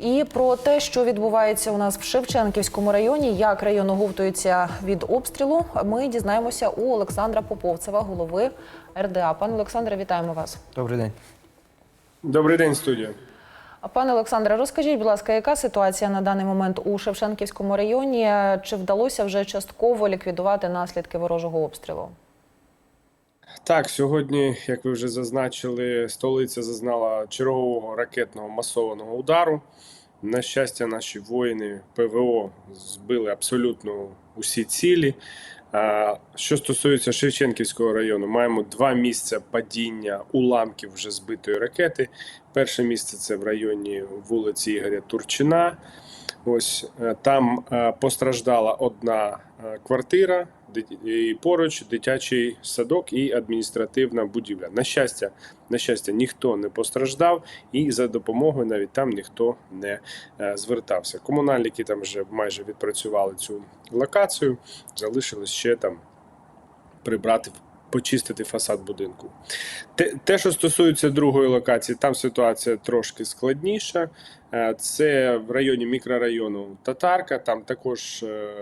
І про те, що відбувається у нас в Шевченківському районі, як район оговтується від обстрілу, ми дізнаємося у Олександра Поповцева, голови РДА. Пане Олександре, вітаємо вас. Добрий день. Добрий день, студія. Пане Олександре, розкажіть, будь ласка, яка ситуація на даний момент у Шевченківському районі? Чи вдалося вже частково ліквідувати наслідки ворожого обстрілу? Так, сьогодні, як ви вже зазначили, столиця зазнала чергового ракетного масованого удару. На щастя, наші воїни ПВО збили абсолютно усі цілі. Що стосується Шевченківського району, маємо два місця падіння уламків вже збитої ракети. Перше місце це в районі вулиці Ігоря Турчина. Ось е, там е, постраждала одна е, квартира, і поруч дитячий садок і адміністративна будівля. На щастя, на щастя, ніхто не постраждав, і за допомогою навіть там ніхто не е, звертався. Комунальники там вже майже відпрацювали цю локацію, залишилось ще там прибрати. Почистити фасад будинку. Те, те, що стосується другої локації, там ситуація трошки складніша. Е, Це в районі мікрорайону Татарка. Там також е,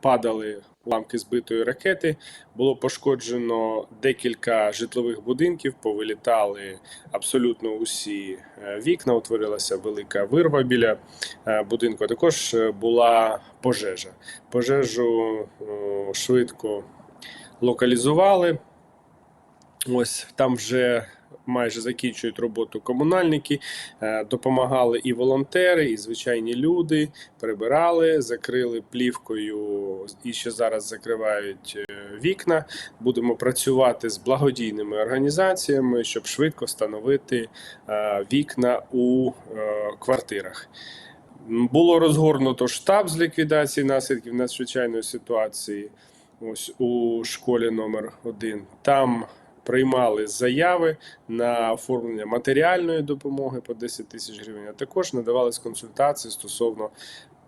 падали уламки збитої ракети. Було пошкоджено декілька житлових будинків, повилітали абсолютно усі е, вікна. Утворилася велика вирва біля е, будинку. Також е, була пожежа. Пожежу швидко локалізували. Ось там вже майже закінчують роботу комунальники, е, допомагали і волонтери, і звичайні люди. Прибирали, закрили плівкою і ще зараз закривають е, вікна. Будемо працювати з благодійними організаціями, щоб швидко встановити е, вікна у квартирах. Було розгорнуто штаб з ліквідації наслідків надзвичайної ситуації. Ось у школі номер 1 Там приймали заяви на оформлення матеріальної допомоги по 10 тисяч гривень, а також надавались консультації стосовно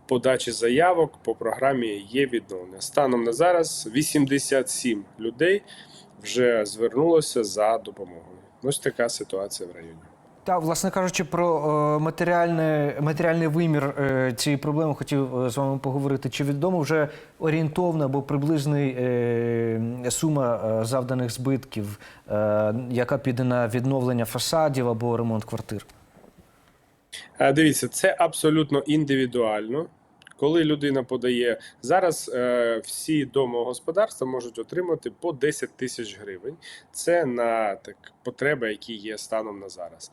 подачі заявок по програмі є відновлення. Станом на зараз 87 людей вже звернулося за допомогою. Ось така ситуація в районі. Та, власне кажучи, про е, матеріальне, матеріальний вимір е, цієї проблеми хотів е, з вами поговорити. Чи відомо вже орієнтовна або приблизний сума завданих збитків, яка піде на відновлення фасадів або ремонт квартир? Дивіться, це абсолютно індивідуально. Коли людина подає зараз, е, всі домогосподарства можуть отримати по 10 тисяч гривень. Це на так потреби, які є станом на зараз.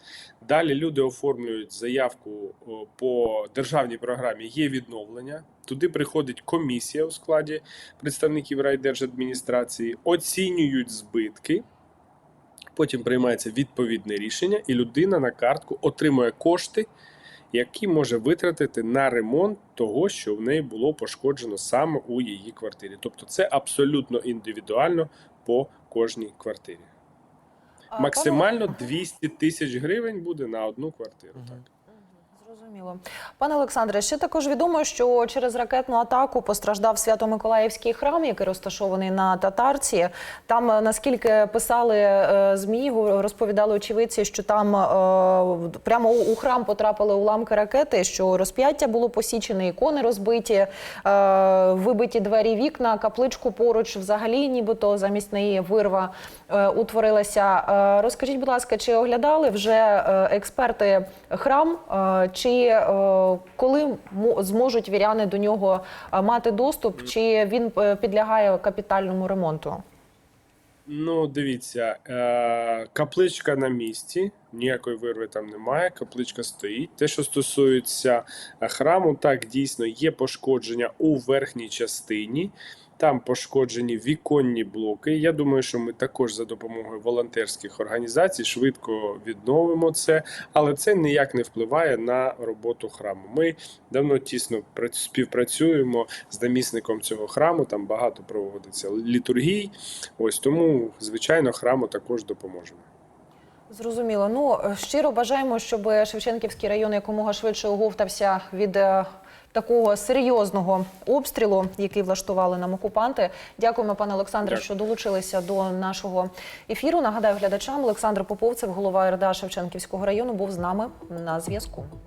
Далі люди оформлюють заявку по державній програмі. Є відновлення. Туди приходить комісія у складі представників райдержадміністрації, оцінюють збитки. Потім приймається відповідне рішення, і людина на картку отримує кошти, які може витратити на ремонт того, що в неї було пошкоджено саме у її квартирі. Тобто це абсолютно індивідуально по кожній квартирі. Максимально 200 тисяч гривень буде на одну квартиру. Так. Зрозуміло. Пане Олександре, ще також відомо, що через ракетну атаку постраждав Свято-Миколаївський храм, який розташований на Татарці. Там, е, наскільки писали е, ЗМІ, розповідали очевидці, що там е, прямо у храм потрапили уламки ракети, що розп'яття було посічене, ікони розбиті, вибиті двері вікна, капличку поруч взагалі, нібито замість неї вирва утворилася. Розкажіть, будь ласка, чи оглядали вже експерти храм, чи е, коли зможуть віряни до нього е, мати доступ, чи він е, підлягає капітальному ремонту? Ну, дивіться, капличка на місці, ніякої вирви там немає. Капличка стоїть. Те, що стосується храму, так дійсно є пошкодження у верхній частині. Там пошкоджені віконні блоки. Я думаю, що ми також за допомогою волонтерських організацій швидко відновимо це, але це ніяк не впливає на роботу храму. Ми давно тісно прац- співпрацюємо з намісником цього храму. Там багато проводиться літургій. Ось тому, звичайно, храму також допоможемо. Зрозуміло. Ну е, щиро бажаємо, щоб Шевченківський район якомога швидше оговтався від е, такого серйозного обстрілу, який влаштували нам окупанти. Дякуємо, пане Олександре, Дякую. що долучилися до нашого ефіру. Нагадаю глядачам, Олександр Поповцев, голова РДА Шевченківського району, був з нами на зв'язку.